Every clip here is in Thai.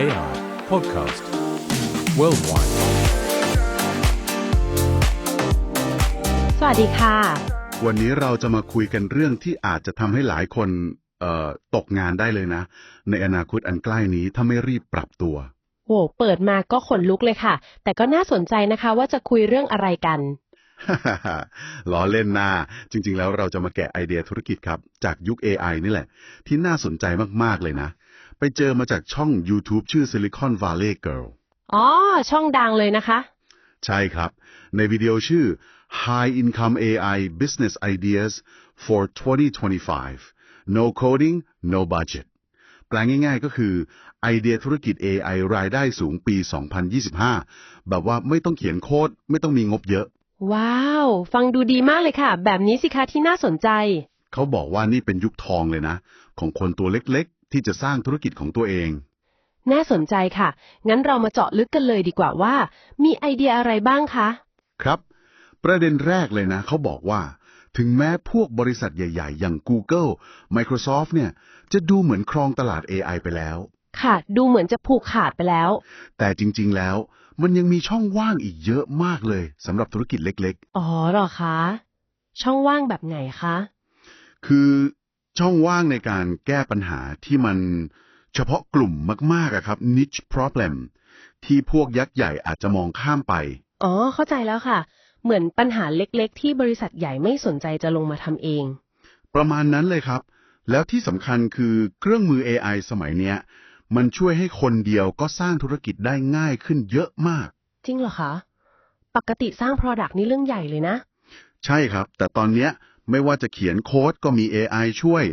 AI Podcast Worldwide สวัสดีค่ะ วันนี้เราจะมาคุยกันเรื่องที่อาจจะทำให้หลายคนเอ่อตกงานได้เลยนะ ในอนาคตอันใกล้นี้ถ้าไม่รีบปรับตัว โห เปิดมาก็ขนลุกเลยค่ะ แต่ก็น่าสนใจนะคะว่าจะคุยเรื่องอะไรกัน ล้อเล่นหน้า จริง ๆ แล้วเราจะมาแกะไอเดียธุรกิจครับ จากยุค AI นี่แหละ ที่น่าสนใจมาก ๆ เลยนะ ไปเจอมาจากช่อง YouTube ชื่อ Silicon Valley Girl อ๋อ ช่องดังเลยนะคะ ใช่ครับ ในวิดีโอชื่อ High Income AI Business Ideas for 2025 No Coding No Budget แปลงง่ายๆก็คือไอเดียธุรกิจ AI รายได้สูงปี 2025 แบบว่าไม่ต้องเขียนโค้ดไม่ต้องมีงบเยอะ ว้าว ฟังดูดีมากเลยค่ะ แบบนี้สิคะที่น่าสนใจ เขาบอกว่านี่เป็นยุคทองเลยนะ ของคนตัวเล็กๆ ที่จะสร้างธุรกิจของตัวเอง น่าสนใจค่ะ งั้นเรามาเจาะลึกกันเลยดีกว่าว่า มีไอเดียอะไรบ้างคะ ครับ ประเด็นแรกเลยนะ เขาบอกว่า ถึงแม้พวกบริษัทใหญ่ ๆ อย่าง Google Microsoft เนี่ย จะดูเหมือนครองตลาด AI ไปแล้ว ค่ะ ดูเหมือนจะผูกขาดไปแล้ว แต่จริง ๆ แล้ว มันยังมีช่องว่างอีกเยอะมากเลยสำหรับธุรกิจเล็กอ๋อเหรอคะ ช่องว่างแบบไหนคะๆคือ ช่องว่างในการแก้ปัญหาที่มันเฉพาะกลุ่มมากๆอะครับ niche problem ที่พวกยักษ์ใหญ่อาจจะมองข้ามไป อ๋อ เข้าใจแล้วค่ะ เหมือนปัญหาเล็กๆ ที่บริษัทใหญ่ไม่สนใจจะลงมาทำเอง ประมาณนั้นเลยครับ แล้วที่สำคัญคือเครื่องมือ AI สมัยเนี้ย มันช่วยให้คนเดียวก็สร้างธุรกิจได้ง่ายขึ้นเยอะมาก จริงเหรอคะ ปกติสร้าง Product นี่เรื่องใหญ่เลยนะ ใช่ครับ แต่ตอนเนี้ย ไม่ว่าจะเขียนโค้ดก็มี AI ช่วย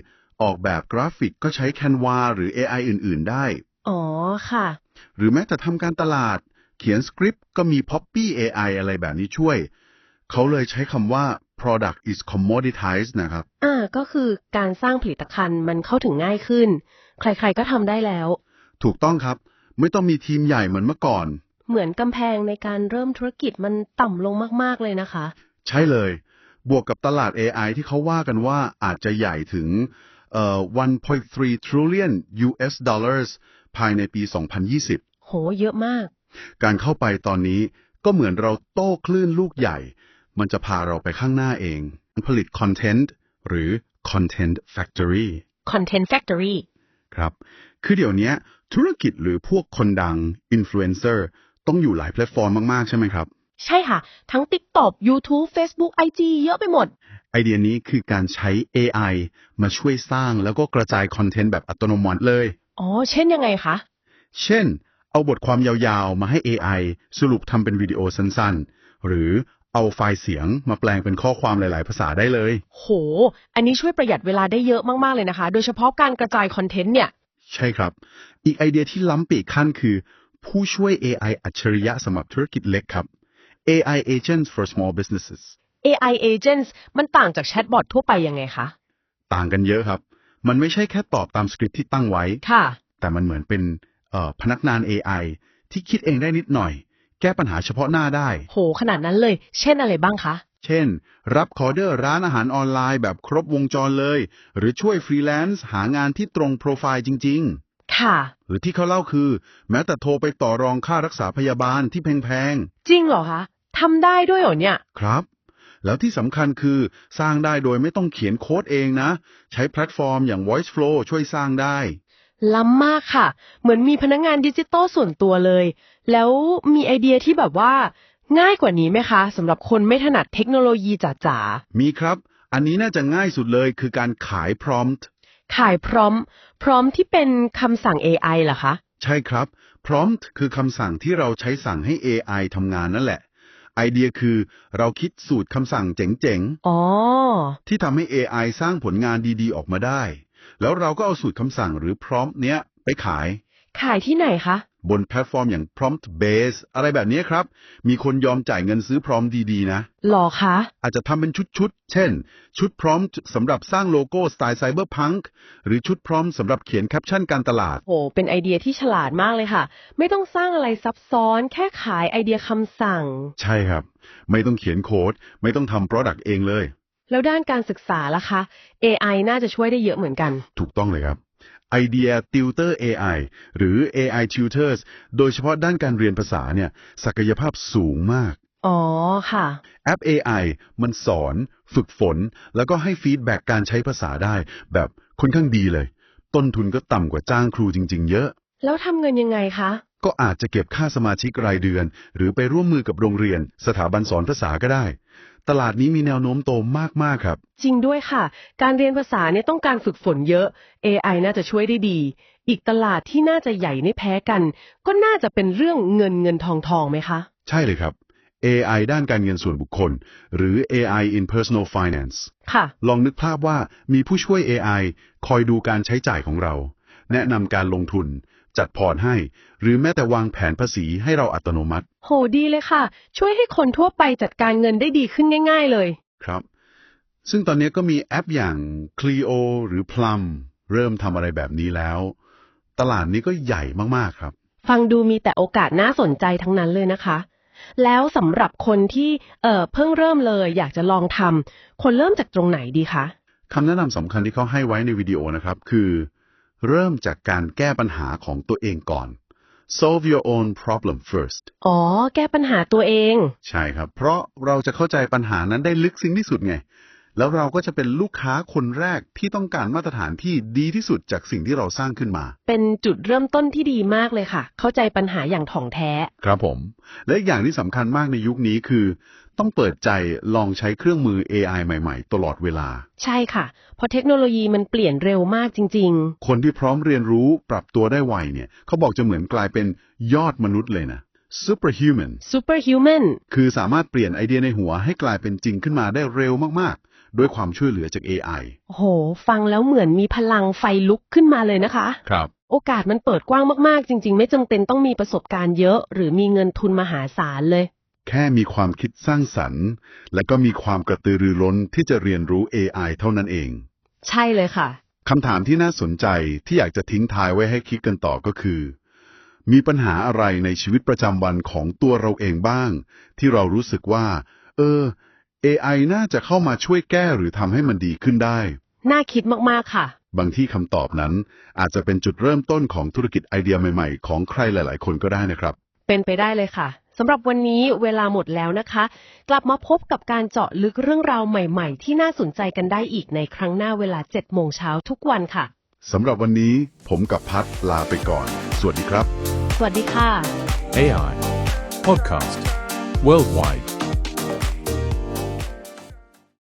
ออกแบบกราฟิกก็ใช้ Canva หรือ AI อื่น ๆ ได้ อ๋อค่ะ หรือแม้แต่ทำการตลาด เขียนสคริปต์ก็มี Poppy AI อะไรแบบนี้ช่วย เขาเลยใช้คำว่า product is commoditized นะครับ อ่า ก็คือการสร้างผลิตภัณฑ์มันเข้าถึงง่ายขึ้น ใครๆก็ทำได้แล้ว ถูกต้องครับ ไม่ต้องมีทีมใหญ่เหมือนเมื่อก่อน เหมือนกำแพงในการเริ่มธุรกิจมันต่ำลงมากๆเลยนะคะ ใช่เลย บวกกับตลาด AI ที่เขาว่ากันว่าอาจจะใหญ่ถึงเอ่อ1.3 trillion US dollars ภายในปี 2020 โห เยอะมาก การเข้าไปตอนนี้ก็เหมือนเราโต้คลื่นลูกใหญ่ มันจะพาเราไปข้างหน้าเอง ผลิตคอนเทนต์หรือ Content Factory Content Factory ครับ คือเดี๋ยวนี้ธุรกิจหรือพวกคนดัง Influencer ต้องอยู่หลายแพลตฟอร์มมาก ๆ ใช่ไหมครับ ใช่ค่ะ ทั้ง TikTok YouTube Facebook IG เยอะไปหมด ไอเดียนี้คือการใช้ AI มาช่วยสร้างแล้วก็กระจายคอนเทนต์แบบอัตโนมัติเลย อ๋อ เช่นยังไงคะ เช่น เอาบทความยาวๆ มาให้ AI สรุปทำเป็นวิดีโอสั้นๆ หรือเอาไฟล์เสียงมาแปลงเป็นข้อความหลาย ๆ ภาษาได้เลย โห อันนี้ช่วยประหยัดเวลาได้เยอะมาก ๆ เลยนะคะ โดยเฉพาะการกระจายคอนเทนต์เนี่ย ใช่ครับ อีกไอเดียที่ล้ำไปอีกขั้นคือ ผู้ช่วย AI อัจฉริยะสำหรับธุรกิจเล็กครับ AI agents for small businesses AI agents มันต่างจากแชทบอททั่วไปยังไงคะ ต่างกันเยอะครับ มันไม่ใช่แค่ตอบตามสคริปต์ที่ตั้งไว้ ค่ะ แต่มันเหมือนเป็นเอ่อพนักงาน AI ที่คิดเองได้นิดหน่อย แก้ปัญหาเฉพาะหน้าได้ โห ขนาดนั้นเลย เช่นอะไรบ้างคะ เช่น รับคอร์เดอร์ร้านอาหารออนไลน์แบบครบวงจรเลย หรือช่วยฟรีแลนซ์หางานที่ตรงโปรไฟล์จริงค่ะๆหรือที่เขาเล่าคือ แม้แต่โทรไปต่อรองค่ารักษาพยาบาลที่แพงจริงเหรอคะ ทำได้ด้วยเหรอเนี่ยๆครับ แล้วที่สำคัญคือสร้างได้โดยไม่ต้องเขียนโค้ดเองนะ ใช้แพลตฟอร์มอย่าง Voice Flow ช่วยสร้างได้ ล้ำมากค่ะ เหมือนมีพนักงานดิจิตอลส่วนตัวเลย แล้วมีไอเดียที่แบบว่า ง่ายกว่านี้ไหมคะสำหรับคนไม่ถนัดเทคโนโลยีจ๋ามีครับ อันนี้น่าจะง่ายสุดเลยคือการขาย prompt ๆขายพร้อม พร้อมที่เป็นคำสั่ง AI เหรอคะ ใช่ครับ prompt คือคำสั่งที่เราใช้สั่งให้ AI ทำงานนั่นแหละ ไอเดียคือเราคิดสูตรคำสั่งเจ๋งอ๋อ ๆ ที่ทำให้ AI สร้างผลงานดีๆ ออกมาได้ แล้วเราก็เอาสูตรคำสั่งหรือ prompt เนี้ยไปขาย ขายที่ไหนคะ บนแพลตฟอร์มอย่าง prompt base อะไรแบบนี้ครับ มีคนยอมจ่ายเงินซื้อ prompt ดีๆ นะ หรอคะ อาจจะทำเป็นชุดๆ เช่น ชุดพร้อมสำหรับสร้างโลโก้สไตล์ไซเบอร์พังหรือชุดพร้อมสำหรับเขียนแคปชั่นการตลาดโหเป็นไอเดียที่ฉลาดมากเลยค่ะ ไม่ต้องสร้างอะไรซับซ้อน แค่ขายไอเดียคำสั่ง ใช่ครับ ไม่ต้องเขียนโค้ด ไม่ต้องทำ Product เองเลย แล้วด้านการศึกษาล่ะคะ AI น่าจะช่วยได้เยอะเหมือนกัน ถูกต้องเลยครับ ไอเดีย Tutor AI หรือ AI Tutors โดยเฉพาะด้านการเรียนภาษาเนี่ยศักยภาพสูงมาก อ๋อค่ะ แอป AI มันสอน ฝึกฝน แล้วก็ให้ฟีดแบ็กการใช้ภาษาได้ แบบค่อนข้างดีเลย ต้นทุนก็ต่ำกว่าจ้างครูจริง ๆ เยอะ แล้วทำเงินยังไงคะ ก็อาจจะเก็บค่าสมาชิกรายเดือน หรือไปร่วมมือกับโรงเรียน สถาบันสอนภาษาก็ได้ ตลาดนี้มีแนวโน้มโตมาก ๆ ครับ จริงด้วยค่ะ การเรียนภาษาเนี่ยต้องการฝึกฝนเยอะ AI น่าจะช่วยได้ดี อีกตลาดที่น่าจะใหญ่ไม่แพ้กัน ก็น่าจะเป็นเรื่องเงินเงินทองทองไหมคะ ใช่เลยครับ AI ด้านการเงินส่วนบุคคล หรือ AI in personal finance ค่ะ ลองนึกภาพว่ามีผู้ช่วย AI คอยดูการใช้จ่ายของเรา แนะนำการลงทุน จัดพอร์ตให้ หรือแม้แต่วางแผนภาษีให้เราอัตโนมัติ โหดีเลยค่ะ ช่วยให้คนทั่วไปจัดการเงินได้ดีขึ้นง่าย ๆ เลย ครับ ซึ่งตอนนี้ก็มีแอปอย่าง Clio หรือ Plum เริ่มทำอะไรแบบนี้แล้ว ตลาดนี้ก็ใหญ่มากๆครับ ฟังดูมีแต่โอกาสน่าสนใจทั้งนั้นเลยนะคะ แล้วสำหรับคนที่เอ่อเพิ่งเริ่มเลย อยากจะลองทำคนเริ่มจากตรงไหนดีคะ คำแนะนำสำคัญที่เขาให้ไว้ในวิดีโอนะครับ คือ เริ่มจากการแก้ปัญหาของตัวเองก่อน solve your own problem first อ๋อ แก้ปัญหาตัวเอง ใช่ครับ เพราะเราจะเข้าใจปัญหานั้นได้ลึกซึ้งที่สุดไง แล้วเราก็จะเป็นลูกค้าคนแรกที่ต้องการมาตรฐานที่ดีที่สุดจากสิ่งที่เราสร้างขึ้นมา เป็นจุดเริ่มต้นที่ดีมากเลยค่ะ เข้าใจปัญหาอย่างถ่องแท้ ครับผม และอีกอย่างที่สำคัญมากในยุคนี้คือ ต้องเปิดใจลองใช้เครื่องมือ AI ใหม่ ๆ ตลอดเวลา ใช่ค่ะ เพราะเทคโนโลยีมันเปลี่ยนเร็วมากจริงคนที่พร้อมเรียนรู้ปรับตัวได้ไวเนี่ย เขาบอกจะเหมือนกลายเป็นยอดมนุษย์เลยนะ superhuman ๆ superhuman คือสามารถเปลี่ยนไอเดียในหัวให้กลายเป็นจริงขึ้นมาได้เร็วมากๆ ด้วยความช่วยเหลือจาก AI โอ้โห ฟังแล้วเหมือนมีพลังไฟลุกขึ้นมาเลยนะคะ ครับ โอกาสมันเปิดกว้างมากๆ จริง ๆ ไม่จำเป็นต้องมีประสบการณ์เยอะ หรือมีเงินทุนมหาศาลเลย แค่มีความคิดสร้างสรรค์ และก็มีความกระตือรือร้นที่จะเรียนรู้ AI เท่านั้นเองใช่เลยค่ะ คำถามที่น่าสนใจที่อยากจะทิ้งท้ายไว้ให้คิดกันต่อก็คือ มีปัญหาอะไรในชีวิตประจำวันของตัวเราเองบ้าง ที่เรารู้สึกว่า เออ AI น่าจะเข้ามาช่วยแก้หรือทำให้มันดีขึ้นได้ น่าคิดมากๆค่ะ บางที่คำตอบนั้น อาจจะเป็นจุดเริ่มต้นของธุรกิจไอเดียใหม่ๆ ของใครหลาย ๆ คนก็ได้นะครับ เป็นไปได้เลยค่ะสำหรับวันนี้เวลาหมดแล้วนะคะ กลับมาพบกับการเจาะลึกเรื่องราวใหม่ๆ ที่น่าสนใจกันได้อีกในครั้งหน้าเวลา7โมงเช้าทุกวันค่ะสำหรับวันนี้ผมกับพัดลาไปก่อน สวัสดีครับ สวัสดีค่ะ AI Podcast Worldwide